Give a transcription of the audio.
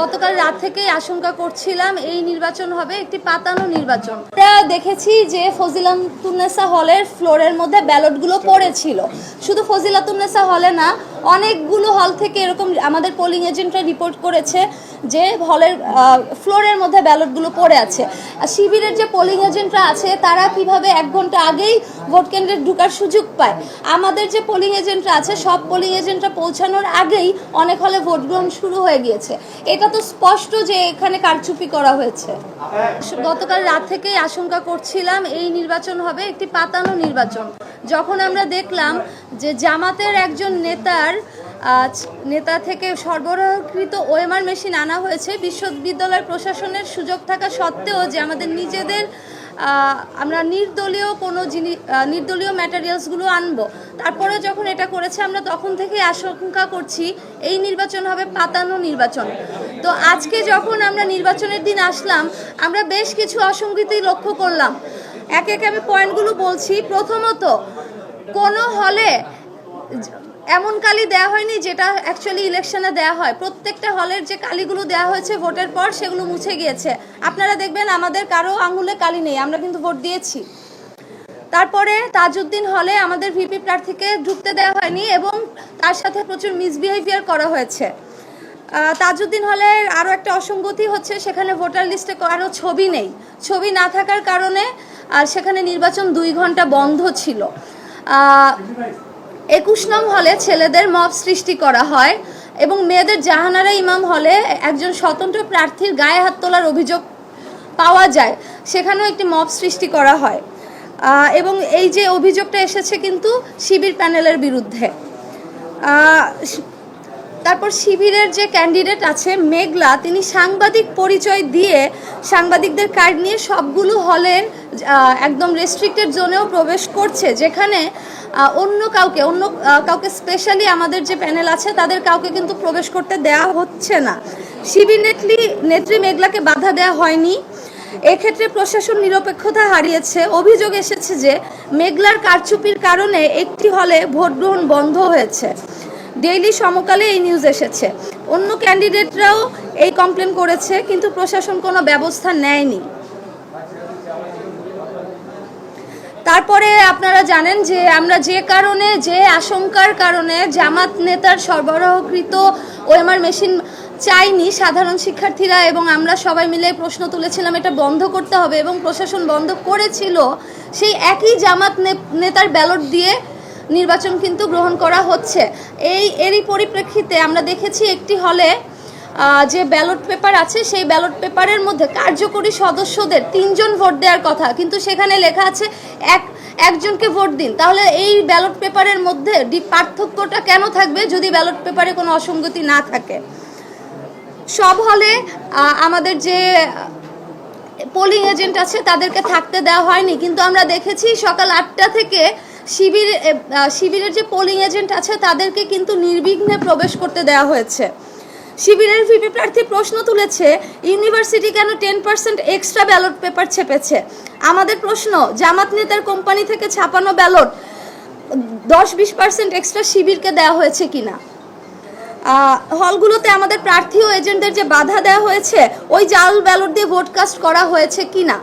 গতকাল রাত থেকেই আশঙ্কা করছিলাম এই নির্বাচন হবে একটি পাতানো নির্বাচন। দেখেছি যে ফজিলাতুন্নেসা হলের ফ্লোরের মধ্যে ব্যালটগুলো পড়েছিল। শুধু ফজিলাতুন্নেসা হলে না অনেকগুলো হল থেকে এরকম আমাদের পোলিং এজেন্টরা রিপোর্ট করেছে যে হলের ফ্লোরের মধ্যে ব্যালটগুলো পড়ে আছে। আর শিবিরের যে পোলিং এজেন্টরা আছে, তারা কীভাবে এক ঘণ্টা আগেই ভোট কেন্দ্রে ঢুকার সুযোগ পায়? আমাদের যে পোলিং এজেন্টরা আছে, সব পোলিং এজেন্টরা পৌঁছানোর আগেই অনেক হলে ভোট গ্রহণ শুরু হয়ে গিয়েছে। এটা তো স্পষ্ট যে এখানে কারচুপি করা হয়েছে। গতকাল রাত থেকেই আশঙ্কা করছিলাম, এই নির্বাচন হবে একটি পাতানো নির্বাচন। যখন আমরা দেখলাম যে জামাতের একজন নেতার আহ, নেতা থেকে সরবরাহকৃত ওএমআর মেশিন আনা হয়েছে। বিশ্ববিদ্যালয় প্রশাসনের সুযোগ থাকা সত্ত্বেও যে আমাদের নিজেদের আমরা নির্দলীয় কোনো জিনিস নির্দলীয় ম্যাটেরিয়ালসগুলো আনব। তারপরে যখন এটা করেছে আমরা তখন থেকেই আশঙ্কা করছি এই নির্বাচন হবে পাতানো নির্বাচন। তো আজকে যখন আমরা নির্বাচনের দিন আসলাম আমরা বেশ কিছু অসঙ্গতি লক্ষ্য করলাম। একে একে আমি পয়েন্টগুলো বলছি। প্রথমত কোনো হলে এমন কালি দেওয়া হয়নি যেটা অ্যাকচুয়ালি ইলেকশনে দেওয়া হয়। প্রত্যেকটা হলের যে কালিগুলো দেওয়া হয়েছে ভোটের পর সেগুলো মুছে গিয়েছে। আপনারা দেখবেন আমাদের কারও আঙুলে কালি নেই, আমরা কিন্তু ভোট দিয়েছি। তারপরে তাজউদ্দিন হলে আমাদের ভিপি প্রার্থীকে ঢুকতে দেওয়া হয়নি এবং তার সাথে প্রচুর মিসবিহেভিয়ার করা হয়েছে। তাজউদ্দিন হলের আরও একটা অসঙ্গতি হচ্ছে, সেখানে ভোটার লিস্টে কারও ছবি নেই। ছবি না থাকার কারণে আর সেখানে নির্বাচন দুই ঘণ্টা বন্ধ ছিল। একুশ নং হলে ছেলেদের মব সৃষ্টি করা হয় এবং মেয়েদের জাহানারা ইমাম হলে একজন স্বতন্ত্র প্রার্থীর গায়ে হাত তোলার অভিযোগ পাওয়া যায়। সেখানেও একটি মব সৃষ্টি করা হয়। এবং এই যে অভিযোগটা এসেছে কিন্তু শিবির প্যানেলের বিরুদ্ধে। তারপর শিবিরের যে ক্যান্ডিডেট আছে, মেঘলা, তিনি সাংবাদিক পরিচয় দিয়ে সাংবাদিকদের কার্ড নিয়ে সবগুলো হলের একদম রেস্ট্রিক্টেড জোনেও প্রবেশ করছে, যেখানে অন্য কাউকে অন্য কাউকে স্পেশালি আমাদের যে প্যানেল আছে, তাদের কাউকে কিন্তু প্রবেশ করতে দেওয়া হচ্ছে না। শিবির নেত্রী নেত্রী মেঘলাকে বাধা দেওয়া হয়নি। এক্ষেত্রে প্রশাসন নিরপেক্ষতা হারিয়েছে। অভিযোগ এসেছে যে, মেঘলার কারচুপির কারণে একটি হলে ভোট গ্রহণ বন্ধ হয়েছে। ডেইলি সমকালে এই নিউজ এসেছে। অন্য ক্যান্ডিডেটরাও এই কমপ্লেন করেছে, কিন্তু প্রশাসন কোনো ব্যবস্থা নেয়নি। তারপরে আপনারা জানেন যে আমরা যে কারণে, যে আশঙ্কার কারণে জামাত নেতার সরবরাহকৃত ওএমআর মেশিন চাইনি সাধারণ শিক্ষার্থীরা এবং আমরা সবাই মিলে প্রশ্ন তুলেছিলাম, এটা বন্ধ করতে হবে এবং প্রশাসন বন্ধ করেছিল, সেই একই জামাত নেতার ব্যালট দিয়ে নির্বাচন কিন্তু গ্রহণ করা হচ্ছে। এই, এরই পরিপ্রেক্ষিতে আমরা দেখেছি একটি হলে যে ব্যালট পেপার আছে, সেই ব্যালট পেপারের মধ্যে কার্যকরী সদস্যদের তিনজন ভোট দেওয়ার কথা। কিন্তু সেখানে লেখা আছে, এক, একজনকে ভোট দিন। তাহলে এই ব্যালট পেপারের মধ্যে পার্থক্যটা কেন থাকবে যদি ব্যালট পেপারে কোনো অসঙ্গতি না থাকে? সব হলে আমাদের যে পোলিং এজেন্ট আছে, তাদেরকে থাকতে দেওয়া হয়নি। কিন্তু আমরা দেখেছি সকাল আটটা থেকে শিবির শিবিরের যে পোলিং এজেন্ট আছে, তাদেরকে কিন্তু নির্বিঘ্নে প্রবেশ করতে দেওয়া হয়েছে। শিবিরের ভিপি প্রার্থী প্রশ্ন তুলেছে, ইউনিভার্সিটি কেন ten percent extra ballot paper ছেপেছে? আমাদের প্রশ্ন, জামাত নেতার কোম্পানি থেকে ছাপানো ব্যালট দশ বিশ পার্সেন্ট এক্সট্রা শিবিরকে দেওয়া হয়েছে কিনা? হলগুলোতে আমাদের প্রার্থী ও এজেন্টদের যে বাধা দেওয়া হয়েছে, ওই জাল ব্যালট দিয়ে ভোট কাস্ট করা হয়েছে কিনা?